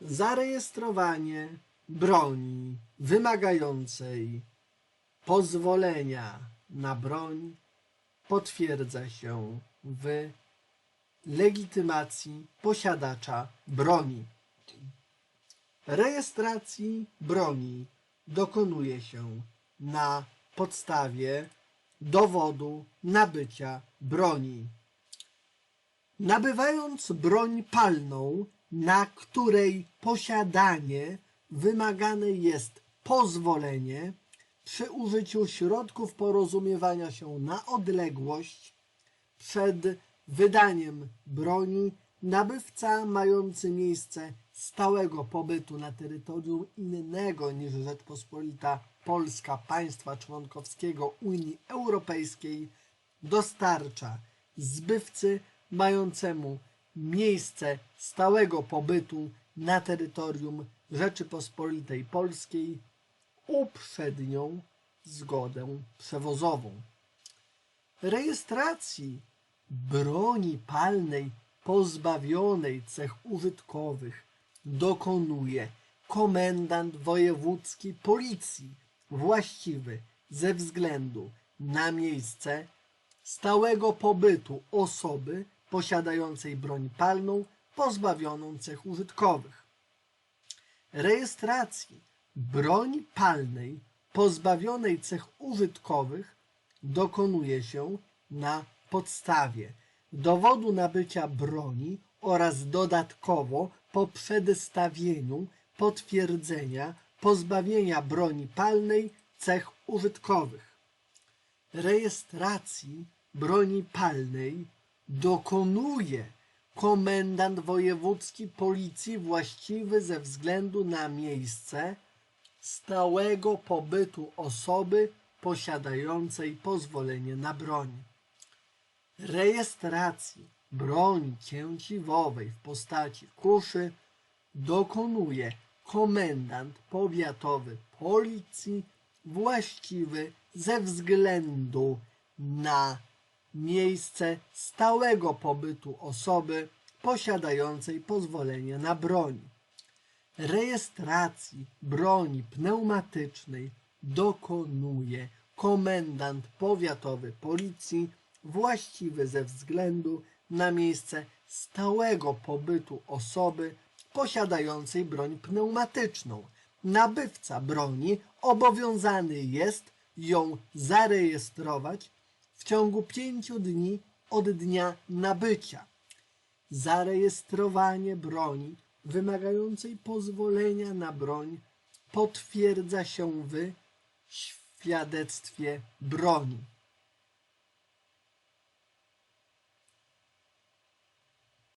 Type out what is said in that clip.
zarejestrowanie broni wymagającej pozwolenia na broń potwierdza się w legitymacji posiadacza broni. Rejestracji broni dokonuje się na podstawie dowodu nabycia broni. Nabywając broń palną, na której posiadanie wymagane jest pozwolenie przy użyciu środków porozumiewania się na odległość przed wydaniem broni, nabywca mający miejsce stałego pobytu na terytorium innego niż Rzeczpospolita Polska państwa członkowskiego Unii Europejskiej dostarcza zbywcy mającemu miejsce stałego pobytu na terytorium Rzeczypospolitej Polskiej uprzednią zgodę przewozową. Rejestracji broni palnej pozbawionej cech użytkowych dokonuje komendant wojewódzki policji właściwy ze względu na miejsce stałego pobytu osoby posiadającej broń palną pozbawioną cech użytkowych. Rejestracji broni palnej pozbawionej cech użytkowych dokonuje się na podstawie dowodu nabycia broni oraz dodatkowo po przedstawieniu potwierdzenia pozbawienia broni palnej cech użytkowych. Rejestracji broni palnej dokonuje komendant wojewódzki policji właściwy ze względu na miejsce stałego pobytu osoby posiadającej pozwolenie na broń. Rejestracji broni cięciwowej w postaci kuszy dokonuje komendant powiatowy policji właściwy ze względu na miejsce stałego pobytu osoby posiadającej pozwolenie na broń. Rejestracji broni pneumatycznej dokonuje komendant powiatowy policji właściwy ze względu na miejsce stałego pobytu osoby posiadającej broń pneumatyczną. Nabywca broni obowiązany jest ją zarejestrować w ciągu pięciu dni od dnia nabycia. Zarejestrowanie broni wymagającej pozwolenia na broń potwierdza się w świadectwie broni.